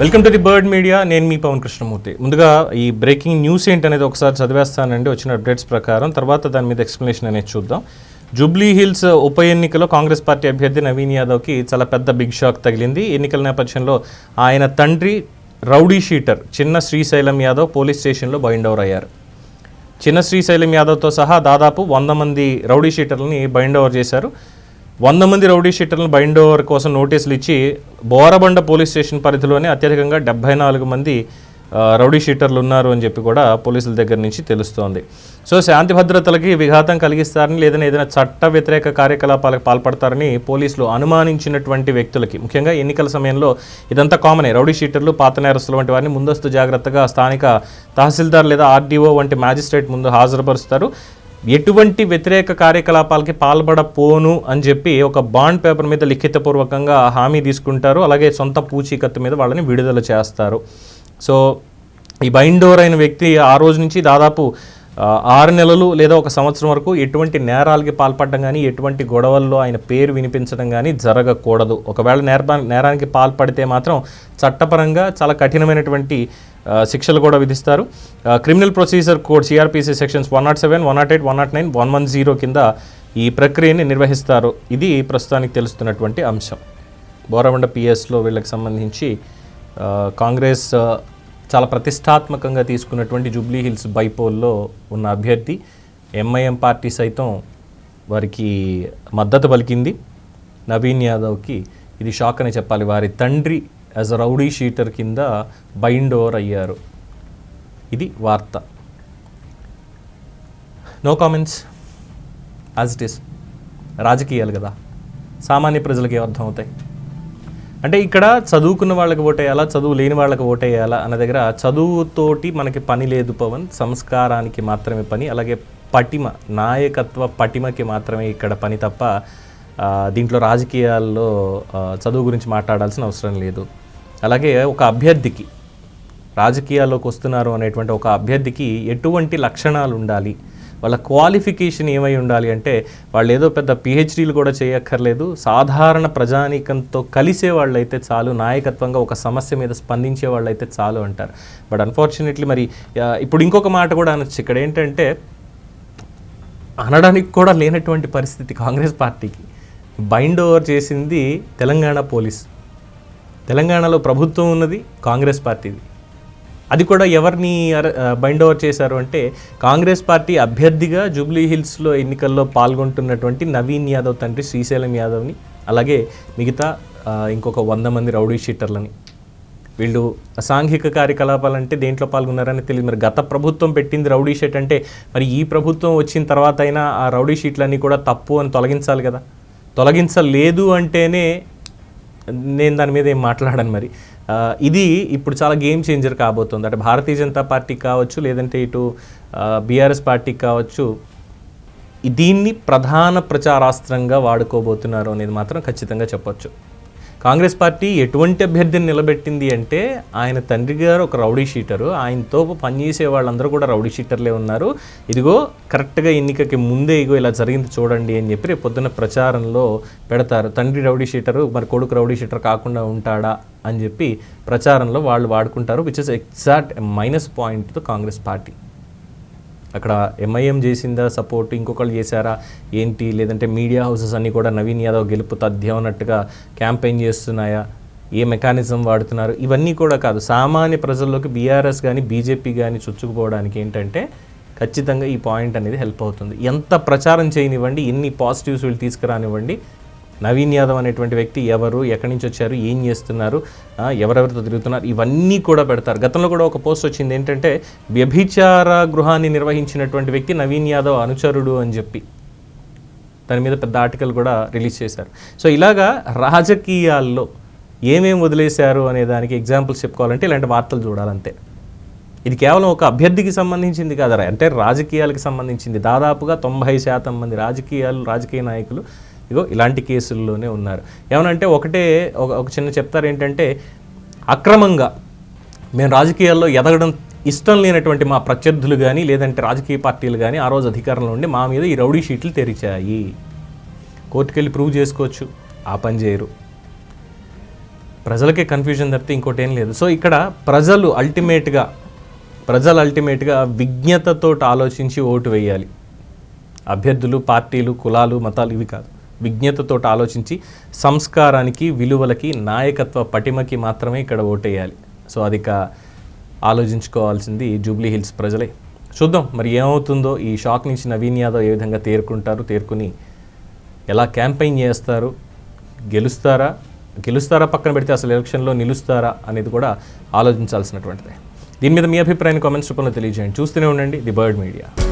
Welcome to the bird media. నేను మీ పవన్ కృష్ణమూర్తి. ముందుగా ఈ బ్రేకింగ్ న్యూస్ ఏంటనేది ఒకసారి చదివేస్తానండి. వచ్చిన అప్డేట్స్ ప్రకారం తర్వాత దాని మీద ఎక్స్ప్లెనేషన్ అనేది చూద్దాం. జూబ్లీ హిల్స్ ఉప ఎన్నికలో కాంగ్రెస్ పార్టీ అభ్యర్థి నవీన్ యాదవ్కి చాలా పెద్ద బిగ్ షాక్ తగిలింది. ఎన్నికల నేపథ్యంలో ఆయన తండ్రి రౌడీ షీటర్ చిన్న శ్రీశైలం యాదవ్ పోలీస్ స్టేషన్లో బైండ్ ఓవర్ అయ్యారు. చిన్న శ్రీశైలం యాదవ్తో సహా దాదాపు వంద మంది రౌడీ షీటర్లని బైండ్ ఓవర్ చేశారు. వంద మంది రౌడీ షీటర్లను బైండ్ ఓవర్ కోసం నోటీసులు ఇచ్చి బోరబండ పోలీస్ స్టేషన్ పరిధిలోనే అత్యధికంగా డెబ్బై నాలుగు మంది రౌడీ షీటర్లు ఉన్నారు అని చెప్పి కూడా పోలీసుల దగ్గర నుంచి తెలుస్తోంది. సో శాంతి భద్రతలకి విఘాతం కలిగిస్తారని లేదని ఏదైనా చట్ట వ్యతిరేక కార్యకలాపాలకు పాల్పడతారని పోలీసులు అనుమానించినటువంటి వ్యక్తులకి ముఖ్యంగా ఎన్నికల సమయంలో ఇదంతా కామనే రౌడీ షీటర్లు పాత నేరస్తులు వంటి వారిని ముందస్తు జాగ్రత్తగా స్థానిక తహసీల్దార్ లేదా ఆర్డీఓ వంటి మ్యాజిస్ట్రేట్ ముందు హాజరుపరుస్తారు. ఎటువంటి వ్యతిరేక కార్యకలాపాలకి పాల్పడపోను అని చెప్పి ఒక బాండ్ పేపర్ మీద లిఖితపూర్వకంగా హామీ తీసుకుంటారు. అలాగే సొంత పూచీకత్తు మీద వాళ్ళని విడుదల చేస్తారు. సో ఈ బైండోర్ అయిన వ్యక్తి ఆ రోజు నుంచి దాదాపు ఆరు నెలలు లేదా ఒక సంవత్సరం వరకు ఎటువంటి నేరాలకి పాల్పడడం కానీ ఎటువంటి గొడవల్లో ఆయన పేరు వినిపించడం కానీ జరగకూడదు. ఒకవేళ నేర నేరానికి పాల్పడితే మాత్రం చట్టపరంగా చాలా కఠినమైనటువంటి శిక్షలు కూడా విధిస్తారు. Criminal procedure code CRPC sections one nought seven one nought eight one nought nine one one zero కింద ఈ ప్రక్రియని నిర్వహిస్తారు. ఇది ప్రస్తుతానికి తెలుస్తున్నటువంటి అంశం. బోరబండ పిఎస్లో వీళ్ళకి సంబంధించి కాంగ్రెస్ చాలా ప్రతిష్టాత్మకంగా తీసుకున్నటువంటి జూబ్లీ హిల్స్ బైపోల్లో ఉన్న అభ్యర్థి ఎంఐఎం పార్టీ సైతం వారికి మద్దతు పలికింది. నవీన్ యాదవ్కి ఇది షాక్ అని చెప్పాలి. వారి తండ్రి యాజ్ అ రౌడీ షీటర్ కింద బైండ్ ఓవర్ అయ్యారు. ఇది వార్త. No comments as it is రాజకీయాలు కదా. సామాన్య ప్రజలకు ఏమర్థం అర్థం అవుతాయి అంటే ఇక్కడ చదువుకున్న వాళ్ళకి ఓటేయాలా చదువు లేని వాళ్ళకి ఓటేయాలా అన్న దగ్గర చదువుతోటి మనకి పని లేదు పవన్. సంస్కారానికి మాత్రమే పని. అలాగే పటిమ నాయకత్వ పటిమకి మాత్రమే ఇక్కడ పని తప్ప దీంట్లో రాజకీయాల్లో చదువు గురించి మాట్లాడాల్సిన అవసరం లేదు. అలాగే ఒక అభ్యర్థికి రాజకీయాల్లోకి వస్తున్నారు అనేటువంటి ఒక అభ్యర్థికి ఎటువంటి లక్షణాలు ఉండాలి? వాళ్ళ క్వాలిఫికేషన్ ఏమై ఉండాలి అంటే వాళ్ళు ఏదో పెద్ద పిహెచ్డీలు కూడా చేయక్కర్లేదు. సాధారణ ప్రజానీకంతో కలిసే వాళ్ళైతే చాలు నాయకత్వంగా ఒక సమస్య మీద స్పందించే వాళ్ళైతే చాలు అంటారు. బట్ అన్ఫార్చునేట్లీ మరి ఇప్పుడు ఇంకొక మాట కూడా అనొచ్చు. ఇక్కడ ఏంటంటే అనడానికి కూడా లేనటువంటి పరిస్థితి కాంగ్రెస్ పార్టీకి. బైండ్ ఓవర్ చేసింది తెలంగాణ పోలీస్. తెలంగాణలో ప్రభుత్వం ఉన్నది కాంగ్రెస్ పార్టీది. అది కూడా ఎవరిని బైండ్ ఓవర్ చేశారు అంటే కాంగ్రెస్ పార్టీ అభ్యర్థిగా జూబ్లీ హిల్స్లో ఎన్నికల్లో పాల్గొంటున్నటువంటి నవీన్ యాదవ్ తండ్రి శ్రీశైలం యాదవ్ని అలాగే మిగతా ఇంకొక వంద మంది రౌడీ షీటర్లని. వీళ్ళు అసాంఘిక కార్యకలాపాలంటే దేంట్లో పాల్గొన్నారని తెలియదు. మరి గత ప్రభుత్వం పెట్టింది రౌడీ షీట్ అంటే మరి ఈ ప్రభుత్వం వచ్చిన తర్వాత అయినా ఆ రౌడీ షీట్లన్నీ కూడా తప్పు అని తొలగించాలి కదా. తొలగించలేదు అంటేనే నేను దాని మీద ఏం మాట్లాడాను మరి. ఇది ఇప్పుడు చాలా గేమ్ చేంజర్ కాబోతుంది. అంటే భారతీయ జనతా పార్టీ కావచ్చు లేదంటే ఇటు బీఆర్ఎస్ పార్టీ కావచ్చు దీన్ని ప్రధాన ప్రచారాస్త్రంగా వాడుకోబోతున్నారు అనేది మాత్రం ఖచ్చితంగా చెప్పొచ్చు. కాంగ్రెస్ పార్టీ ఎటువంటి అభ్యర్థిని నిలబెట్టింది అంటే ఆయన తండ్రి గారు ఒక రౌడీ షీటరు ఆయనతో పనిచేసే వాళ్ళందరూ కూడా రౌడీ షీటర్లే ఉన్నారు. ఇదిగో కరెక్ట్గా ఎన్నికకి ముందే ఇగో ఇలా జరిగింది చూడండి అని చెప్పి రేపు పొద్దున్న ప్రచారంలో పెడతారు. తండ్రి రౌడీ షీటరు మరి కొడుకు రౌడీ షీటర్ కాకుండా ఉంటాడా అని చెప్పి ప్రచారంలో వాళ్ళు వాడుకుంటారు which is exact minus point Congress party. అక్కడ ఎంఐఎం చేసిందా? సపోర్ట్ ఇంకొకళ్ళు చేశారా? ఏంటి? లేదంటే మీడియా హౌసెస్ అన్నీ కూడా నవీన్ యాదవ్ గెలుపు తథ్యం అన్నట్టుగా క్యాంపెయిన్ చేస్తున్నాయా? ఏ మెకానిజం వాడుతున్నారు? ఇవన్నీ కూడా కాదు. సామాన్య ప్రజల్లోకి బీఆర్ఎస్ కానీ బీజేపీ కానీ చొచ్చుకుపోవడానికి ఏంటంటే ఖచ్చితంగా ఈ పాయింట్ అనేది హెల్ప్ అవుతుంది. ఎంత ప్రచారం చేయనివ్వండి ఎన్ని పాజిటివ్స్ వీళ్ళు తీసుకురానివ్వండి నవీన్ యాదవ్ అనేటువంటి వ్యక్తి ఎవరు ఎక్కడి నుంచి వచ్చారు ఏం చేస్తున్నారు ఎవరెవరితో తిరుగుతున్నారు ఇవన్నీ కూడా పెడతారు. గతంలో కూడా ఒక పోస్ట్ వచ్చింది ఏంటంటే వ్యభిచార గృహాన్ని నిర్వహించినటువంటి వ్యక్తి నవీన్ యాదవ్ అనుచరుడు అని చెప్పి. దాని మీద పెద్ద ఆర్టికల్ కూడా రిలీజ్ చేశారు. సో ఇలాగా రాజకీయాల్లో ఏమేమి వదిలేశారు అనే దానికి ఎగ్జాంపుల్స్ చెప్పుకోవాలంటే ఇలాంటి వార్తలు చూడాలంతే. ఇది కేవలం ఒక అభ్యర్థికి సంబంధించింది కాదరా అంటే రాజకీయాలకు సంబంధించింది. దాదాపుగా తొంభై శాతం మంది రాజకీయాలు రాజకీయ నాయకులు ఇగో ఇలాంటి కేసుల్లోనే ఉన్నారు. ఏమనంటే ఒకటే ఒక ఒక చిన్న చెప్తారు ఏంటంటే అక్రమంగా మేము రాజకీయాల్లో ఎదగడం ఇష్టం లేనటువంటి మా ప్రత్యర్థులు కానీ లేదంటే రాజకీయ పార్టీలు కానీ ఆ రోజు అధికారంలో ఉండి మా మీద ఈ రౌడీ షీట్లు తెరిచాయి. కోర్టుకెళ్ళి ప్రూవ్ చేసుకోవచ్చు ఆ పని చేయరు. ప్రజలకే కన్ఫ్యూజన్ తప్పితే ఇంకోటి ఏం లేదు. సో ఇక్కడ ప్రజలు అల్టిమేట్గా ప్రజలు అల్టిమేట్గా విజ్ఞతతో ఆలోచించి ఓటు వేయాలి. అభ్యర్థులు పార్టీలు కులాలు మతాలు ఇవి కాదు. విజ్ఞతతో ఆలోచించి సంస్కారానికి విలువలకి నాయకత్వ పటిమకి మాత్రమే ఇక్కడ ఓటేయాలి. సో అది ఆలోచించుకోవాల్సింది జూబ్లీ హిల్స్ ప్రజలే. చూద్దాం మరి ఏమవుతుందో ఈ షాక్ నుంచి నవీన్ యాదవ్ ఏ విధంగా తేరుకుంటారు తేరుకుని ఎలా క్యాంపెయిన్ చేస్తారు గెలుస్తారా గెలుస్తారా పక్కన పెడితే అసలు ఎలక్షన్లో నిలుస్తారా అనేది కూడా ఆలోచించాల్సినటువంటిదే. దీని మీద మీ అభిప్రాయాన్ని కామెంట్స్ రూపంలో తెలియజేయండి. చూస్తూనే ఉండండి ది బర్డ్ మీడియా.